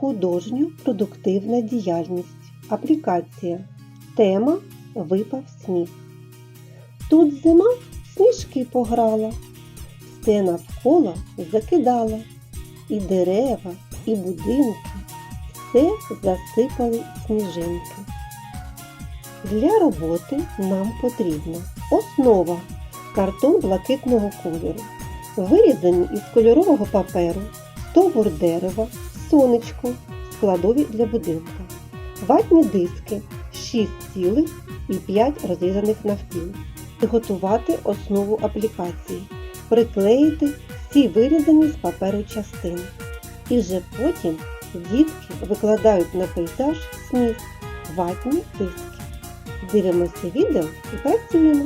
Художньо продуктивна діяльність. Аплікація. Тема Випав сніг. Тут зима сніжки пограла, все навколо закидала, і дерева, і будинки, все засипали сніжинки. Для роботи нам потрібна основа картон блакитного кольору, вирізані із кольорового паперу, стовбур дерева, сонечко, складові для будинка, ватні диски 6 цілих і 5 розрізаних навпіл. Підготувати основу аплікації, приклеїти всі вирізані з паперу частини. І вже потім дітки викладають на пейзаж сніг, ватні диски. Дивимося відео і працюємо.